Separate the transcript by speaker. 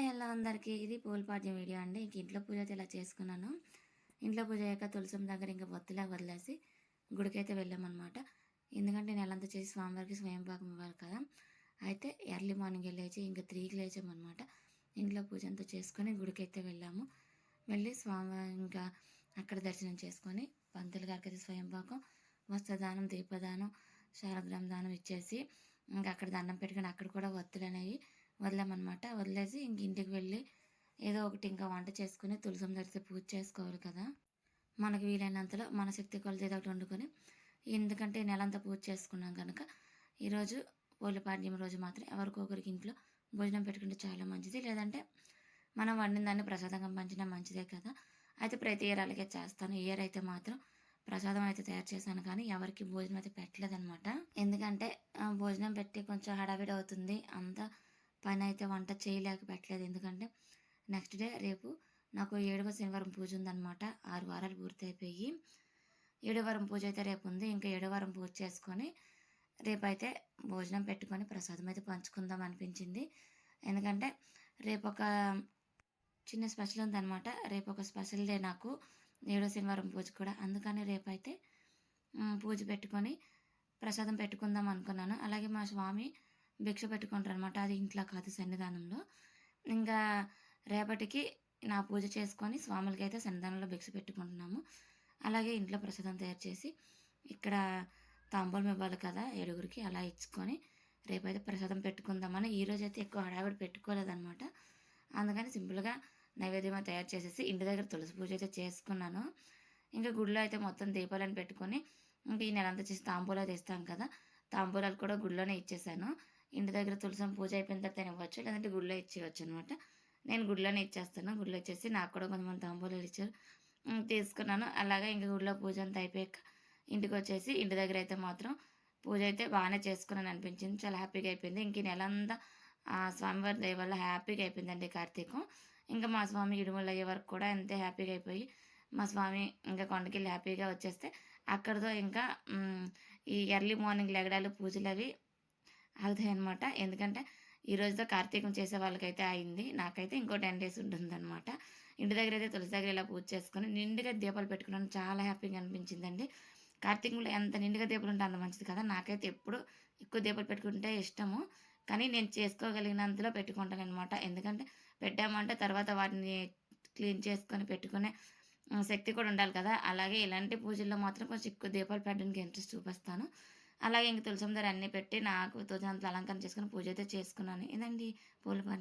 Speaker 1: Hi hello అందరికీ. ఇది పూలపాడ్యం video అండి. ఇంక ఇంట్లో పూజ అయితే ఇలా చేసుకున్నాను. ఇంట్లో పూజ అయ్యాక తులసం దగ్గర ఇంకా బొత్తిలా వదిలేసి గుడికైతే వెళ్ళామన్నమాట. ఎందుకంటే నెలంతా చేసి స్వామివారికి స్వయం పాకం ఇవ్వాలి కదా. అయితే ఎర్లీ మార్నింగ్ లేచి ఇంకా త్రీకి లేచామన్నమాట. ఇంట్లో పూజ అంతా చేసుకొని గుడికైతే వెళ్ళాము. వెళ్ళి స్వామివారి ఇంకా అక్కడ దర్శనం చేసుకొని పంతులు గారికి అయితే స్వయం పాకం వస్త్రదానం దీపదానం శారగ్రామ దానం ఇచ్చేసి ఇంకా అక్కడ దండం పెట్టుకొని అక్కడ కూడా ఒత్తులు అనేవి వదిలామన్నమాట. వదిలేసి ఇంక ఇంటికి వెళ్ళి ఏదో ఒకటి ఇంకా వంట చేసుకుని తులసం దగ్గర పూజ చేసుకోవాలి కదా. మనకి వీలైనంతలో మన శక్తి కొలది ఏదో ఒకటి వండుకొని ఎందుకంటే నెలంతా పూజ చేసుకున్నాం కనుక ఈరోజు పోలిపాడ్యం రోజు మాత్రం ఎవరికొకరికి ఇంట్లో భోజనం పెట్టుకుంటే చాలా మంచిది. లేదంటే మనం వండిన దాన్ని ప్రసాదంగా పంచినా మంచిదే కదా. అయితే ప్రతి ఇయర్ అలాగే చేస్తాను. ఇయర్ అయితే మాత్రం ప్రసాదం అయితే తయారు చేశాను కానీ ఎవరికి భోజనం అయితే పెట్టలేదనమాట ఎందుకంటే భోజనం పెట్టి కొంచెం హడావిడి అవుతుంది. అంతా పైన అయితే వంట చేయలేక పెట్టలేదు. ఎందుకంటే నెక్స్ట్ డే రేపు నాకు ఏడవ శనివారం పూజ ఉందన్నమాట. ఆరు వారాలు పూర్తి అయిపోయి పూజ అయితే రేపు ఉంది. ఇంకా ఏడవరం పూజ చేసుకొని రేపైతే భోజనం పెట్టుకొని ప్రసాదం అయితే పంచుకుందాం అనిపించింది. ఎందుకంటే రేపు ఒక చిన్న స్పెషల్ ఉందన్నమాట. రేపు ఒక స్పెషల్ డే నాకు ఏడో శనివారం పూజ కూడా. అందుకని రేపైతే పూజ పెట్టుకొని ప్రసాదం పెట్టుకుందాం అనుకున్నాను. అలాగే మా స్వామి భిక్ష పెట్టుకుంటారు అనమాట అది ఇంట్లో కాదు సన్నిధానంలో. ఇంకా రేపటికి నా పూజ చేసుకొని స్వాములకి అయితే సన్నిధానంలో భిక్ష పెట్టుకుంటున్నాము. అలాగే ఇంట్లో ప్రసాదం తయారు చేసి ఇక్కడ తాంబూలం ఇవ్వాలి కదా ఏడుగురికి అలా ఇచ్చుకొని రేపైతే ప్రసాదం పెట్టుకుందామని ఈరోజు అయితే ఎక్కువ హడావిడి పెట్టుకోలేదన్నమాట. అందుకని సింపుల్గా నైవేద్యం తయారు చేసేసి ఇంటి దగ్గర తులసి పూజ అయితే చేసుకున్నాను. ఇంకా గుడిలో అయితే మొత్తం దీపాలను పెట్టుకొని ఇంకా ఈ నెలంతా చేసి తాంబూలాలు ఇస్తాం కదా తాంబూలాలు కూడా గుడిలోనే ఇచ్చేసాను. ఇంటి దగ్గర తులసం పూజ అయిపోయిన తర్వాత ఇవ్వచ్చు లేదంటే గుడిలో ఇచ్చేయచ్చు అనమాట నేను గుడిలోనే ఇచ్చేస్తాను గుడిలో ఇచ్చేసి నాకు కూడా కొంతమంది తాంబూలాలు ఇచ్చారు. తీసుకున్నాను. అలాగే ఇంకా గుడిలో పూజ అంతా అయిపోయాక ఇంటికి వచ్చేసి ఇంటి దగ్గర అయితే మాత్రం పూజ అయితే బాగానే చేసుకున్నాను అనిపించింది. చాలా హ్యాపీగా అయిపోయింది. ఇంక నెల అంతా ఆ స్వామివారి దయ వల్ల హ్యాపీగా అయిపోయిందండి కార్తీకం. ఇంకా మా స్వామి ఇడుమలు అయ్యే వరకు కూడా అంతే హ్యాపీగా అయిపోయి మా స్వామి ఇంకా కొండకి హ్యాపీగా వచ్చేస్తే అక్కడితో ఇంకా ఈ ఎర్లీ మార్నింగ్ లెగడాలు పూజలు అవి అవుతాయి అనమాట ఎందుకంటే ఈ రోజుతో కార్తీకం చేసే వాళ్ళకైతే అయింది. నాకైతే ఇంకో టెన్ డేస్ ఉంటుందన్నమాట. ఇంటి దగ్గర అయితే తులసి దగ్గర ఇలా పూజ చేసుకుని నిండుగా దీపాలు పెట్టుకున్నాను. చాలా హ్యాపీగా అనిపించిందండి. కార్తీకంలో ఎంత నిండుగా దీపాలు ఉంటే అంత మంచిది కదా. నాకైతే ఎప్పుడు ఎక్కువ దీపాలు పెట్టుకుంటే ఇష్టము. కానీ నేను చేసుకోగలిగినంతలో పెట్టుకుంటాను అనమాట ఎందుకంటే పెట్టామంటే తర్వాత వాటిని క్లీన్ చేసుకొని పెట్టుకునే శక్తి కూడా ఉండాలి కదా. అలాగే ఇలాంటి పూజల్లో మాత్రం కొంచెం ఎక్కువ దీపాలు పెట్టడానికి ఇంట్రెస్ట్ చూపిస్తాను. అలాగే ఇంక తులసం దగ్గర అన్నీ పెట్టి నాకు తోచినంత అలంకరణ చేసుకుని పూజ అయితే చేసుకున్నాను. ఇదండి పూల పని